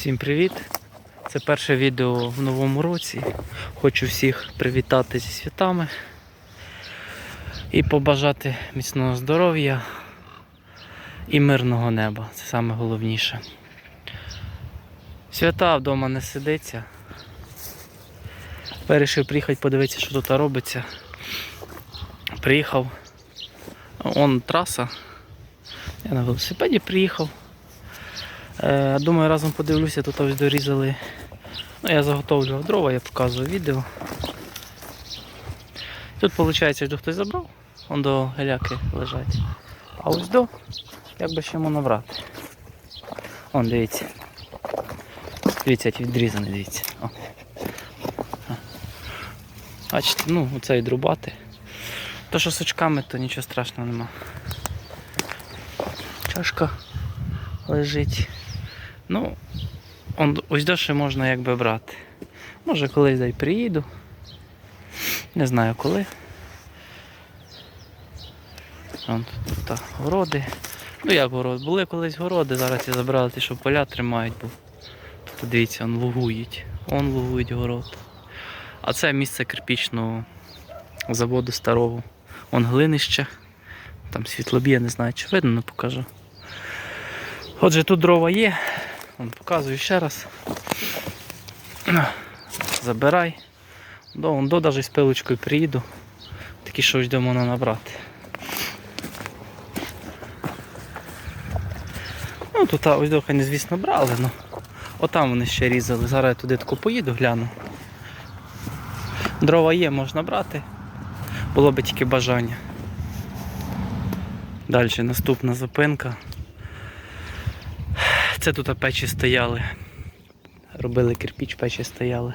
Всім привіт! Це перше відео в новому році. Хочу всіх привітати зі святами і побажати міцного здоров'я і мирного неба. Це саме головніше. Свята вдома не сидиться. Вирішив приїхати подивитися, що тут робиться. Приїхав. Он траса. Я на велосипеді приїхав. Е, Думаю, разом подивлюся, тут ось дорізали. Ну, я заготовлював дрова, я показую відео. Тут виходить, що хтось забрав, вон до геляки лежать. А ось до, як би ще йому набрати. Вон, дивіться. Дивіться, відрізаний, дивіться. О. Бачите, ну, оцей друбати. То, що з очками, то нічого страшного нема. Чашка лежить. Ну, он, ось далі можна якби брати. Може колись дай приїду. Не знаю коли. Вон тут та, городи. Ну як город? Були колись городи, зараз ці забрали ті, що поля тримають, бо тут дивіться, он лугують. Он лугують город. А це місце кирпічного заводу старого. Он глинище. Там світлоб'є, не знаю, чи видно, не покажу. Отже, тут дрова є. Вон, показую ще раз. Забирай. До, вон, до навіть з пилочкою приїду. Такі що йдемо набрати. Ну тут ось дохай не звісно брали, ну отам вони ще різали. Зараз я туди тако поїду, гляну. Дрова є, можна брати. Було би тільки бажання. Далі наступна зупинка. Це тут печі стояли. Робили кирпіч, печі стояли.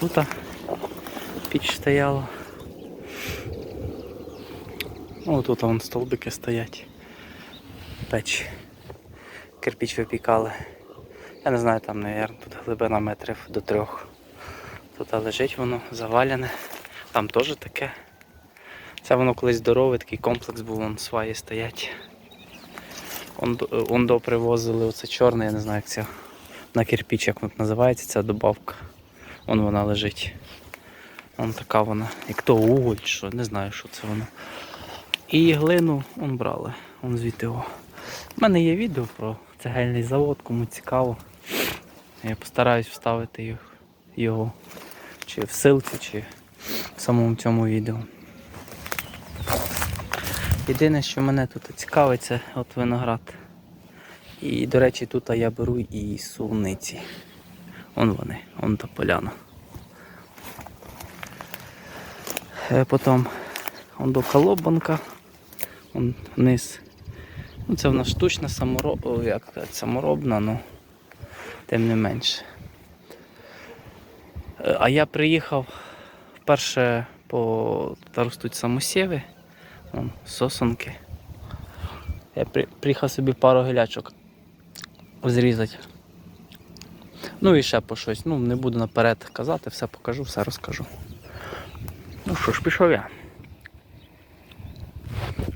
Тут піч стояла. О, тут вон столбики стоять. Печі. Кирпіч випікали. Я не знаю, там, мабуть, тут глибина метрів до трьох. Тут лежить воно, завалене. Там теж таке. Це воно колись здорове, такий комплекс був, вон сваї стоять. Ондо, привозили оце чорне, я не знаю як це на кирпіч, як воно називається ця добавка. Вон вона лежить. Вон така вона, як то уголь, що, не знаю, що це воно. І глину он брали, он звідти його. У мене є відео про цегельний завод, кому цікаво. Я постараюсь вставити його чи в ссылці, чи в самому цьому відео. Єдине, що мене тут цікавить, це от виноград. І, до речі, тут я беру і суниці. Вон вони, вон та поляна. Е, Потім вон до колобанка, вон вниз. Ну, це нас штучна самороб... як сказати, саморобна, ну тим не менше. Е, А я приїхав вперше по тут ростуть самосіви, вон, сосонки. Я при... приїхав собі пару гілячок зрізати. Ну і ще по щось. Ну, не буду наперед казати, все покажу, все розкажу. Ну що ж, пішов я.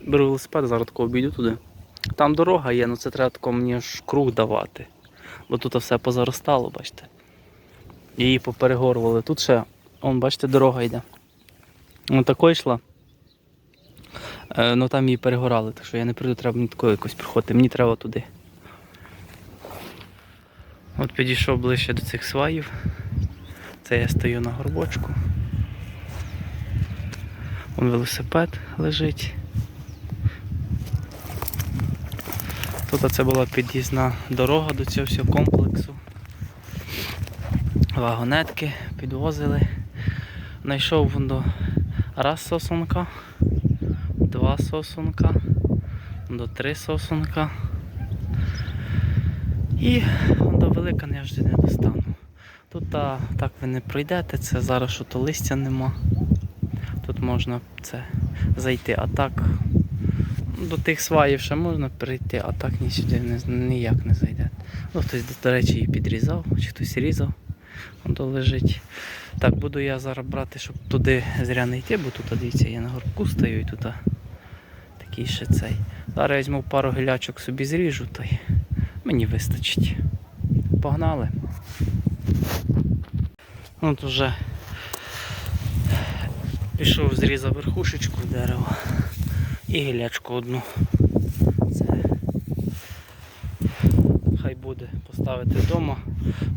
Беру велосипед, зараз тако обійду туди. Там дорога є, ну це треба тако мені ж круг давати. Бо тут все позаростало, бачите. Її поперегорували. Тут ще, он, бачите, дорога йде. Ну такою йшла. Е, ну там її перегорали, так що я не прийду, треба мені такою якось приходити. Мені треба туди. От підійшов ближче до цих сваїв. Це я стою на горбочку. Вон велосипед лежить. Тут це була під'їзна дорога до цього всього комплексу. Вагонетки підвозили. Знайшов вон до раз сосунка, два сосунка, до три сосунка. І до велика я вже не достану. Тут а, так ви не пройдете, це зараз що то листя нема. Тут можна це зайти, а так до тих сваїв ще можна прийти, а так ні не, ніяк не зайде. Ну, хтось, до речі, її підрізав, чи хтось різав, воно лежить. Так, буду я зараз брати, щоб туди зря не йти, бо тут, дивіться, я на горбку стою і тут такий ще цей. Зараз візьму пару гілячок собі зріжу, то й мені вистачить. погнали. От уже пішов, зрізав верхушечку дерева і гілячку одну. Це хай буде поставити вдома.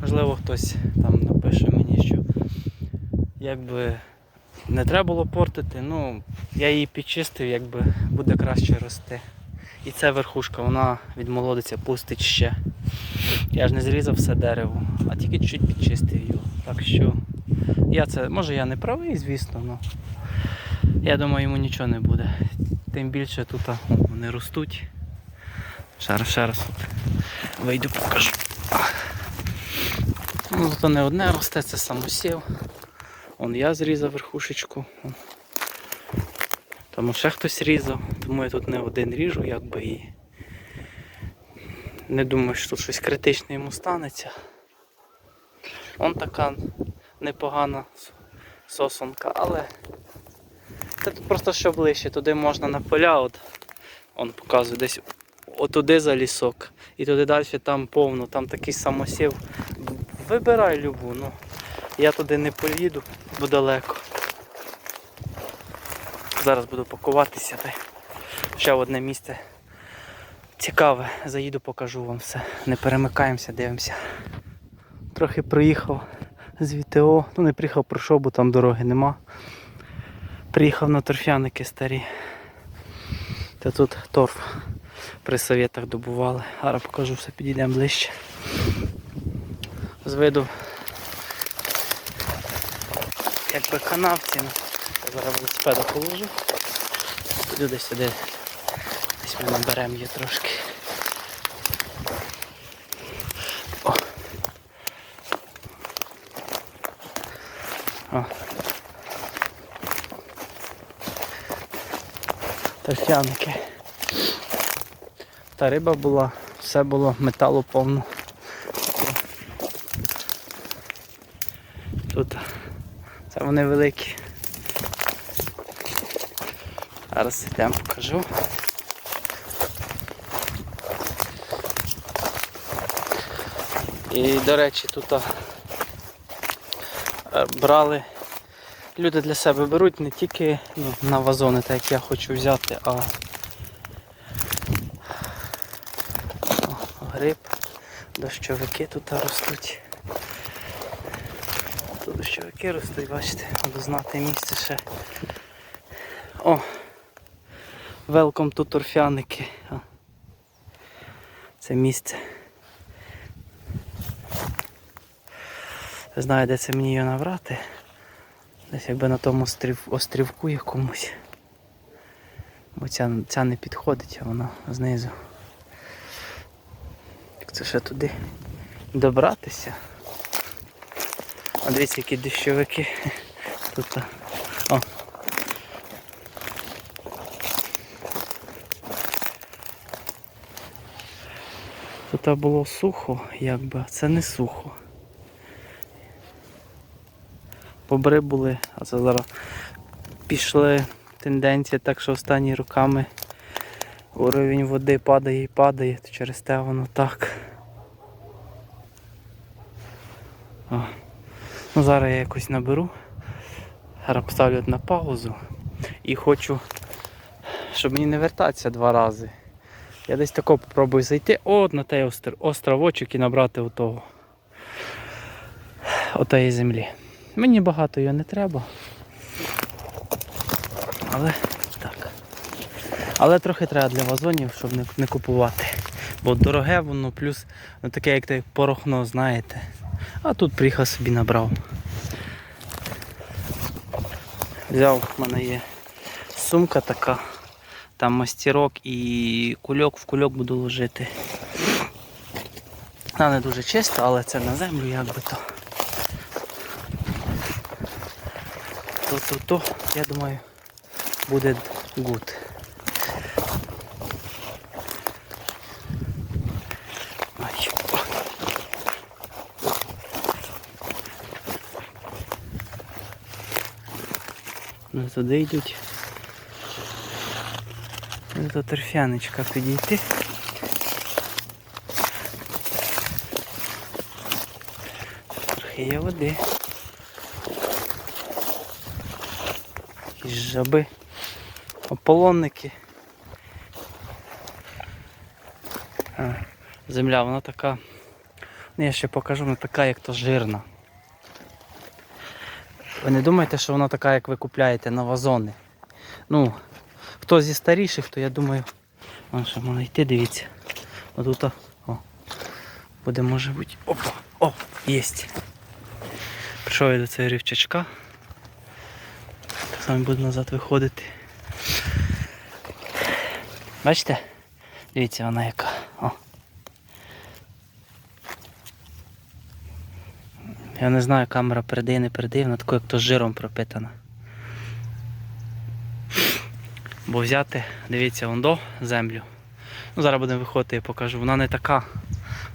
Можливо, хтось там напише мені, що якби не треба було портити, ну я її підчистив, якби буде краще рости. І ця верхушка, вона відмолодиться, пустить ще. Я ж не зрізав все дерево, а тільки чуть підчистив його. Так що я це, може я не правий, звісно, але я думаю, йому нічого не буде. Тим більше тут вони ростуть. Ще раз, ще раз вийду покажу. Ну, то не одне росте, це самосів. Он я зрізав верхушечку. Тому ще хтось різав, тому я тут не один ріжу, якби і не думаю, що тут щось критичне йому станеться. Он така непогана с- сосонка, але це тут просто що ближче, туди можна на поля, от он показує десь отуди за лісок. І туди далі там повно, там такий самосів. Вибирай любу, ну я туди не поїду, бо далеко. Зараз буду пакуватися та ще одне місце. Цікаве, заїду, покажу вам все. Не перемикаємося, дивимося. Трохи проїхав з ВТО. Ну не приїхав, пройшов, бо там дороги нема. Приїхав на торфяники старі. Та тут торф при совєтах добували. Зараз покажу все, підійдемо ближче. З виду якби канавці. я Зараз велосипеда положу. Люди сюди. Десь ми наберемо її трошки. О. О. Торфяники. Та риба була, все було металу повно. Тут це вони великі. Зараз йдемо покажу. І, до речі, тут е, брали, люди для себе беруть не тільки ну, на вазони, так як я хочу взяти, а О, гриб, дощовики тут ростуть. Тут дощовики ростуть, бачите, буду знати місце ще. О! Welcome to торфяники. Це місце. Не знаю, де це мені її набрати. Десь якби на тому острів, острівку якомусь. Бо ця, ця не підходить, а вона знизу. Як це ще туди добратися? А дивіться, які дощовики. Тут. О. Тут було сухо, якби, а це не сухо. Бобри були, а це зараз пішли тенденція, так що останні роками уровень води падає і падає, то через те воно так. О. Ну, зараз я якось наберу. Зараз поставлю на паузу і хочу, щоб мені не вертатися два рази. Я десь тако попробую зайти от на той остр- островочок і набрати отого. Отої землі. Мені багато його не треба. Але так. Але трохи треба для вазонів, щоб не, не купувати. Бо дороге воно, плюс ну, таке, як те порохно, знаєте. А тут приїхав собі набрав. Взяв, в мене є сумка така, там мастерок і кульок в кульок буду ложити. Вона не дуже чиста, але це на землю як би то. То-то-то, я думаю, буде гуд. Ну, туди йдуть. До торфяночка підійти. трохи є води. Якісь жаби, ополонники. А, земля, вона така. Ну, я ще покажу, вона така, як то жирна. Ви не думайте, що вона така, як ви купляєте на вазони. Ну, хто зі старіших, то я думаю, вон ще можна йти, дивіться. Отут, о, буде може бути. Опа! О, єсть. Прийшов я до цього рівчачка. Само буду назад виходити. Бачите? Дивіться, вона яка. О. Я не знаю, камера передає, не передає, вона тако, як то жиром пропитана. Бо взяти, дивіться, вон до землю. Ну, зараз будемо виходити, я покажу. Вона не така.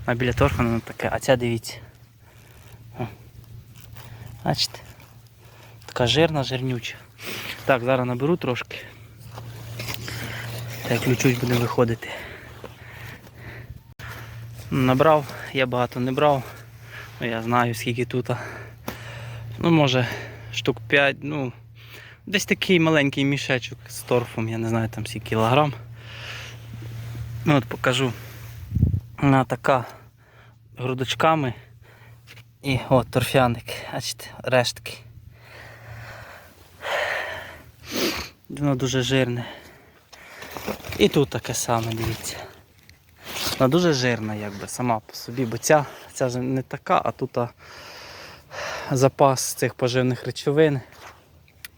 Вона біля торфу вона таке, а ця дивіться. Бачите? Така жирна, жирнюча. Так, зараз наберу трошки. Так, включусь, будемо виходити. Набрав, я багато не брав. Ну, я знаю скільки тут. Ну, може, штук 5, ну, десь такий маленький мішечок з торфом, я не знаю там скільки кілограм. Ну, от покажу. Вона така грудочками. І от торфяник, бачите, рештки. Воно дуже жирне. І тут таке саме, дивіться. Вона дуже жирна, якби сама по собі, бо ця, ця ж не така, а тут а, запас цих поживних речовин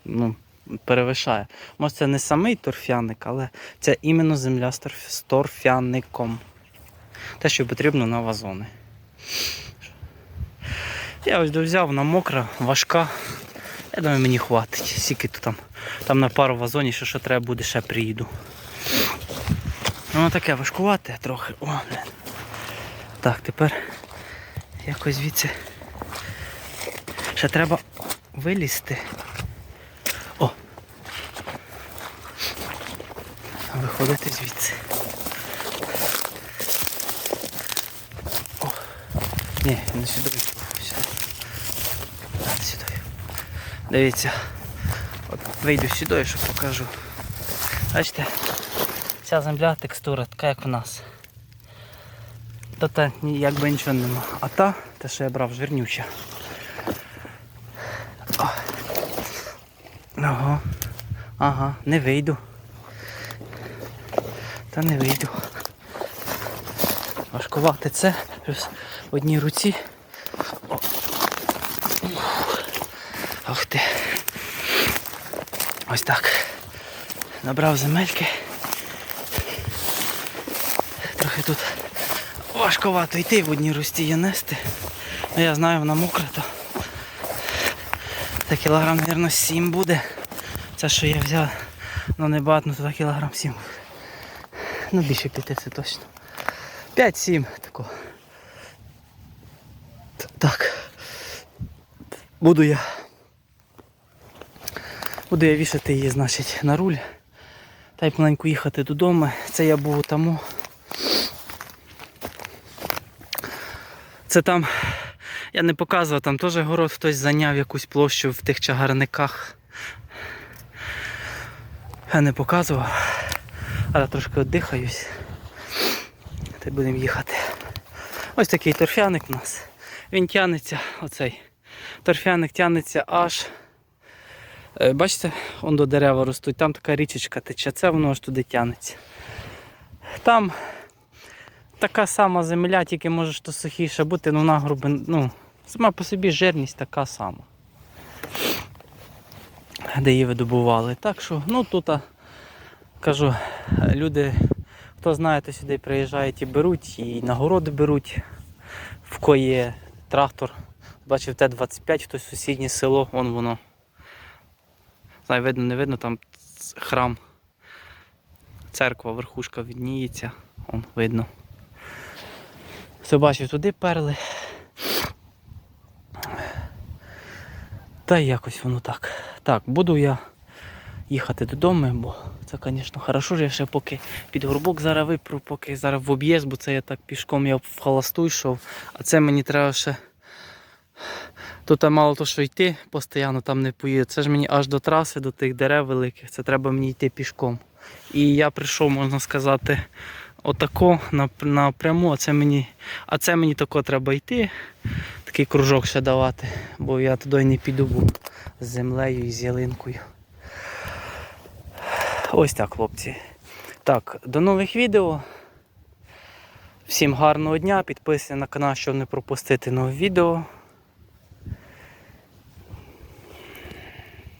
ну, перевишає. Може це не самий торфяник, але це іменно земля з торф- з торфяником. Те, що потрібно на вазони. Я ось взяв, вона мокра, важка. Я думаю, мені хватить. Скільки тут там. Там на пару вазонів, що, що треба буде, ще приїду. Воно таке важкувате трохи. О, блін. Так, тепер якось звідси. Ще треба вилізти. О! Виходити звідси. О! Ні, не сюди. Сюди. А, Сюди. Дивіться. От вийду сюди, щоб покажу. Бачите? Ця земля текстура така, як в нас. Та та якби нічого нема. А та, те, що я брав, жирнюча. Ага. Ага, не вийду. Та не вийду. Важкувати це в одній руці. Ох ти. Ось так. Набрав земельки. Трохи тут важковато йти в одній рості її нести. Ну я знаю, вона мокра, то та кілограм, мабуть, 7 буде. Це що я взяв, ну не багато, ну то кілограм 7. Ну більше п'яти це точно. 5-7 такого. Так. Буду я. Буду я вішати її, значить, на руль. Та й маленько їхати додому. Це я був тому. Це там, я не показував, там теж город хтось зайняв якусь площу в тих чагарниках. Я не показував. Але трошки віддихаюсь. Та й будемо їхати. Ось такий торфяник у нас. Він тягнеться, оцей. Торфяник тягнеться аж. Е, Бачите, он до дерева ростуть, там така річечка тече, це воно аж туди тягнеться. Там така сама земля, тільки може що сухіше бути, ну вона груби, ну, сама по собі жирність така сама. Де її видобували. Так що, ну тут, кажу, люди, хто знає, то сюди приїжджають і беруть, і нагороди беруть, в кої трактор. Бачив Т-25, хтось сусіднє село, вон воно. Знаю, видно, не видно, там храм. Церква, верхушка відніється. Вон видно. Все бачив, туди перли. Та якось воно так. Так, буду я їхати додому, бо це, звісно, хорошо, що я ще поки під горбок зараз випру, поки зараз в об'їзд, бо це я так пішком я в холосту йшов, а це мені треба ще Тут мало то, що йти постійно там не поїду. Це ж мені аж до траси, до тих дерев великих. Це треба мені йти пішком. І я прийшов, можна сказати, отако напряму, а це мені, а це мені тако треба йти. Такий кружок ще давати, бо я туди не піду бо з землею і з ялинкою. Ось так, хлопці. Так, до нових відео. Всім гарного дня, підписуйтесь на канал, щоб не пропустити нове відео.